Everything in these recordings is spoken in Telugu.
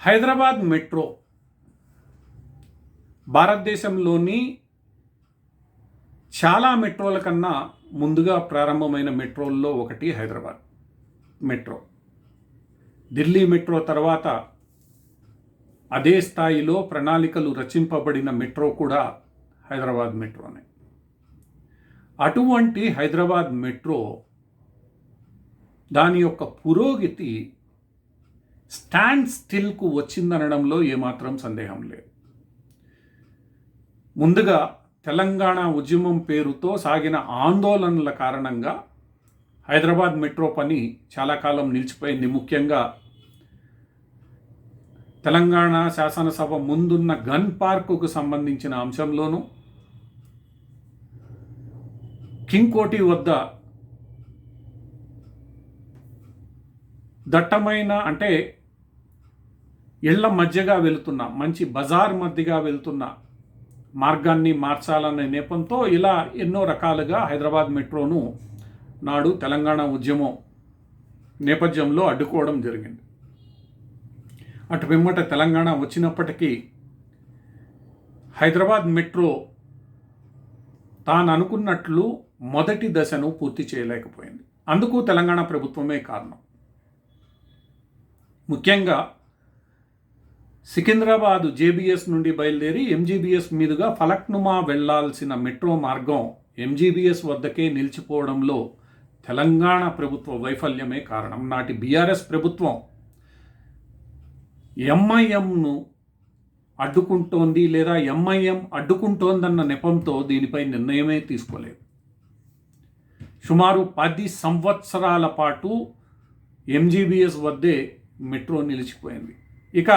హైదరాబాద్ మెట్రో భారతదేశంలోని చాలా మెట్రోల కన్నా ముందుగా ప్రారంభమైన మెట్రోల్లో ఒకటి హైదరాబాద్ మెట్రో. ఢిల్లీ మెట్రో తర్వాత అదే స్థాయిలో ప్రణాళికలు రచింపబడిన మెట్రో కూడా హైదరాబాద్ మెట్రోనే. అటువంటి హైదరాబాద్ మెట్రో దాని యొక్క పురోగతి స్టాండ్ స్టిల్కు వచ్చిందనడంలో ఏమాత్రం సందేహం లేదు. ముందుగా తెలంగాణ ఉద్యమం పేరుతో సాగిన ఆందోళనల కారణంగా హైదరాబాద్ మెట్రో పని చాలా కాలం నిలిచిపోయింది. ముఖ్యంగా తెలంగాణ శాసనసభ ముందున్న గన్ పార్కుకు సంబంధించిన అంశంలోనూ కింగ్ కోటి వద్ద దట్టమైన అంటే ఇళ్ళ మధ్యగా వెళుతున్న మంచి బజార్ మధ్యగా వెళుతున్న మార్గాన్ని మార్చాలనే నేపంతో ఇలా ఎన్నో రకాలుగా హైదరాబాద్ మెట్రోను నాడు తెలంగాణ ఉద్యమం నేపథ్యంలో అడ్డుకోవడం జరిగింది. అటు పిమ్మట తెలంగాణ వచ్చినప్పటికీ హైదరాబాద్ మెట్రో తాను అనుకున్నట్లు మొదటి దశను పూర్తి చేయలేకపోయింది. అందుకు తెలంగాణ ప్రభుత్వమే కారణం. ముఖ్యంగా సికింద్రాబాద్ జేబీఎస్ నుండి బయలుదేరి ఎంజీబీఎస్ మీదుగా ఫలక్నుమా వెళ్ళాల్సిన మెట్రో మార్గం ఎంజీబీఎస్ వద్దకే నిలిచిపోవడంలో తెలంగాణ ప్రభుత్వ వైఫల్యమే కారణం. నాటి బీఆర్ఎస్ ప్రభుత్వం ఎంఐఎంను అడ్డుకుంటోంది లేదా ఎంఐఎం అడ్డుకుంటోందన్న నెపంతో దీనిపై నిర్ణయమే తీసుకోలేదు. సుమారు పది సంవత్సరాల పాటు ఎంజీబీఎస్ వద్దే మెట్రో నిలిచిపోయింది. ఇక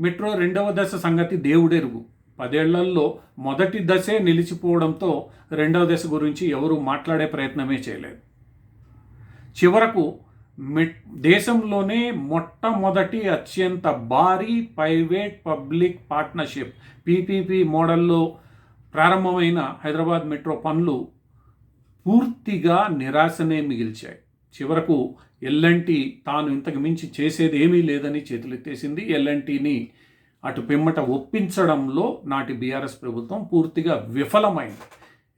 మెట్రో రెండవ దశ సంగతి దేవుడెరుగు. పదేళ్ళలో మొదటి దశే నిలిచిపోవడంతో రెండవ దశ గురించి ఎవరూ మాట్లాడే ప్రయత్నమే చేయలేదు. చివరకు మెట్ దేశంలోనే మొట్టమొదటి అత్యంత భారీ ప్రైవేట్ పబ్లిక్ పార్ట్నర్షిప్ పీపీపీ మోడల్లో ప్రారంభమైన హైదరాబాద్ మెట్రో పనులు పూర్తిగా నిరాశనే మిగిల్చాయి. చివరకు ఎల్ఎన్టీ తాను ఇంతకు మించి చేసేది ఏమీ లేదని చేతులెత్తేసింది. ఎల్ఎన్టీని అటు పిమ్మట ఒప్పించడంలో నాటి బీఆర్ఎస్ ప్రభుత్వం పూర్తిగా విఫలమైంది.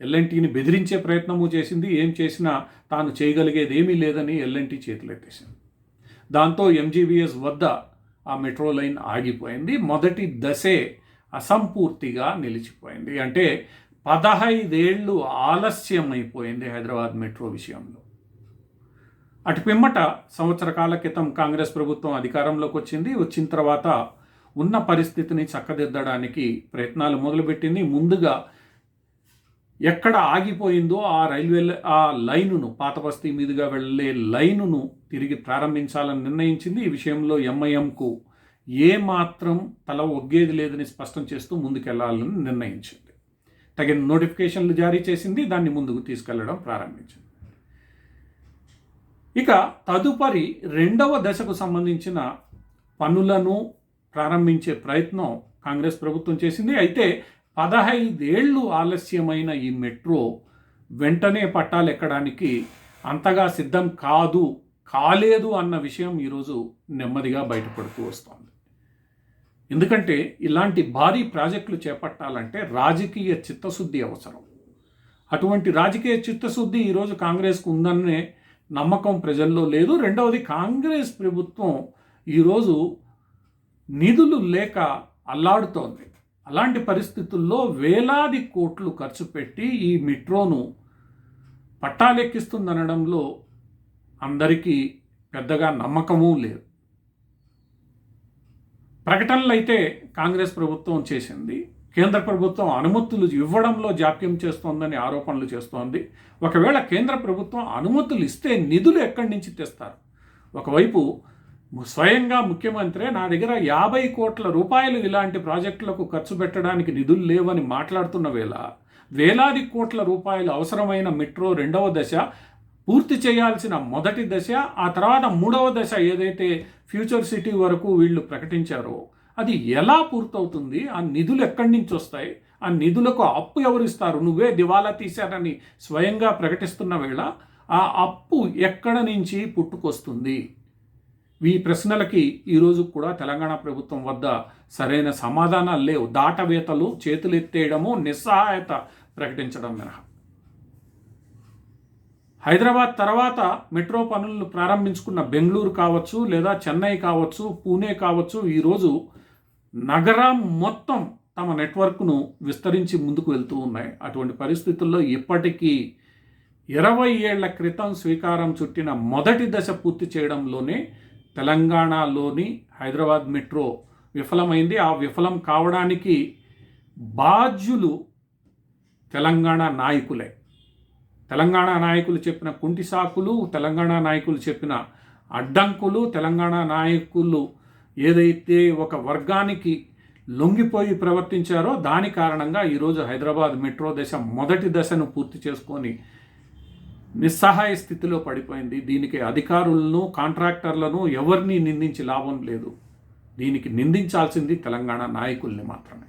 ఎల్ఎన్టీని బెదిరించే ప్రయత్నము చేసింది. ఏం చేసినా తాను చేయగలిగేది ఏమీ లేదని ఎల్ఎన్టీ చేతులెత్తేసింది. దాంతో ఎంజీబీఎస్ వద్ద ఆ మెట్రో లైన్ ఆగిపోయింది. మొదటి దశే అసంపూర్తిగా నిలిచిపోయింది. అంటే పదహైదేళ్ళు ఆలస్యమైపోయింది హైదరాబాద్ మెట్రో విషయంలో. అటు పిమ్మట సంవత్సర కాల క్రితం కాంగ్రెస్ ప్రభుత్వం అధికారంలోకి వచ్చింది. వచ్చిన తర్వాత ఉన్న పరిస్థితిని చక్కదిద్దడానికి ప్రయత్నాలు మొదలుపెట్టింది. ముందుగా ఎక్కడ ఆగిపోయిందో ఆ రైల్వే ఆ లైనును పాత బస్తీ మీదుగా వెళ్ళే లైనును తిరిగి ప్రారంభించాలని నిర్ణయించింది. ఈ విషయంలో ఎంఐఎంకు ఏ మాత్రం తల ఒగ్గేది లేదని స్పష్టం చేస్తూ ముందుకెళ్ళాలని నిర్ణయించింది. తగిన నోటిఫికేషన్లు జారీ చేసింది. దాన్ని ముందుకు తీసుకెళ్ళడం ప్రారంభించింది. ఇక తదుపరి రెండవ దశకు సంబంధించిన పనులను ప్రారంభించే ప్రయత్నం కాంగ్రెస్ ప్రభుత్వం చేసింది. అయితే పదహైదేళ్ళు ఆలస్యమైన ఈ మెట్రో వెంటనే పట్టాలెక్కడానికి అంతగా సిద్ధం కాదు కాలేదు అన్న విషయం ఈరోజు నెమ్మదిగా బయటపడుతూ వస్తోంది. ఎందుకంటే ఇలాంటి భారీ ప్రాజెక్టులు చేపట్టాలంటే రాజకీయ చిత్తశుద్ధి అవసరం. అటువంటి రాజకీయ చిత్తశుద్ధి ఈరోజు కాంగ్రెస్కు ఉందనే నమ్మకం ప్రజల్లో లేదు. రెండవది కాంగ్రెస్ ప్రభుత్వం ఈరోజు నిధులు లేక అల్లాడుతోంది. అలాంటి పరిస్థితుల్లో వేలాది కోట్లు ఖర్చు పెట్టి ఈ మెట్రోను పట్టాలెక్కిస్తుందనడంలో అందరికీ పెద్దగా నమ్మకము లేదు. ప్రకటనలు అయితే కాంగ్రెస్ ప్రభుత్వం చేసింది. కేంద్ర ప్రభుత్వం అనుమతులు ఇవ్వడంలో జాప్యం చేస్తోందని ఆరోపణలు చేస్తోంది. ఒకవేళ కేంద్ర ప్రభుత్వం అనుమతులు ఇస్తే నిధులు ఎక్కడి నుంచి తెస్తారు? ఒకవైపు స్వయంగా ముఖ్యమంత్రి నా దగ్గర యాభై కోట్ల రూపాయలు ఇలాంటి ప్రాజెక్టులకు ఖర్చు పెట్టడానికి నిధులు లేవని మాట్లాడుతున్న వేళ వేలాది కోట్ల రూపాయలు అవసరమైన మెట్రో రెండవ దశ పూర్తి చేయాల్సిన మొదటి దశ ఆ తర్వాత మూడవ దశ ఏదైతే ఫ్యూచర్ సిటీ వరకు వీళ్ళు ప్రకటించారో అది ఎలా పూర్తవుతుంది? ఆ నిధులు ఎక్కడి నుంచి వస్తాయి? ఆ నిధులకు అప్పు ఎవరిస్తారు నువ్వే దివాలా తీశారని స్వయంగా ప్రకటిస్తున్న వేళ ఆ అప్పు ఎక్కడ నుంచి పుట్టుకొస్తుంది? ఈ ప్రశ్నలకి ఈరోజు కూడా తెలంగాణ ప్రభుత్వం వద్ద సరైన సమాధానాలు లేవు. దాటవేతలు చేతులెత్తేయడము నిస్సహాయత ప్రకటించడం మినహా. హైదరాబాద్ తర్వాత మెట్రో పనులను ప్రారంభించుకున్న బెంగళూరు కావచ్చు లేదా చెన్నై కావచ్చు పూణే కావచ్చు ఈరోజు నగరం మొత్తం తమ నెట్వర్క్ను విస్తరించి ముందుకు వెళ్తూ ఉన్నాయి. అటువంటి పరిస్థితుల్లో ఇప్పటికీ ఇరవై ఏళ్ళ క్రితం స్వీకారం చుట్టిన మొదటి దశ పూర్తి చేయడంలోనే తెలంగాణలోని హైదరాబాద్ మెట్రో విఫలమైంది. ఆ విఫలం కావడానికి బాధ్యులు తెలంగాణ నాయకులే. తెలంగాణ నాయకులు చెప్పిన కుంటి సాకులు తెలంగాణ నాయకులు చెప్పిన అడ్డంకులు తెలంగాణ నాయకులు ఏదైతే ఒక వర్గానికి లొంగిపోయి ప్రవర్తించారో దాని కారణంగా ఈరోజు హైదరాబాద్ మెట్రో దశ మొదటి దశను పూర్తి చేసుకొని నిస్సహాయ స్థితిలో పడిపోయింది. దీనికి అధికారులను కాంట్రాక్టర్లను ఎవరిని నిందించి లాభం లేదు. దీనికి నిందించాల్సింది తెలంగాణ నాయకుల్ని మాత్రమే.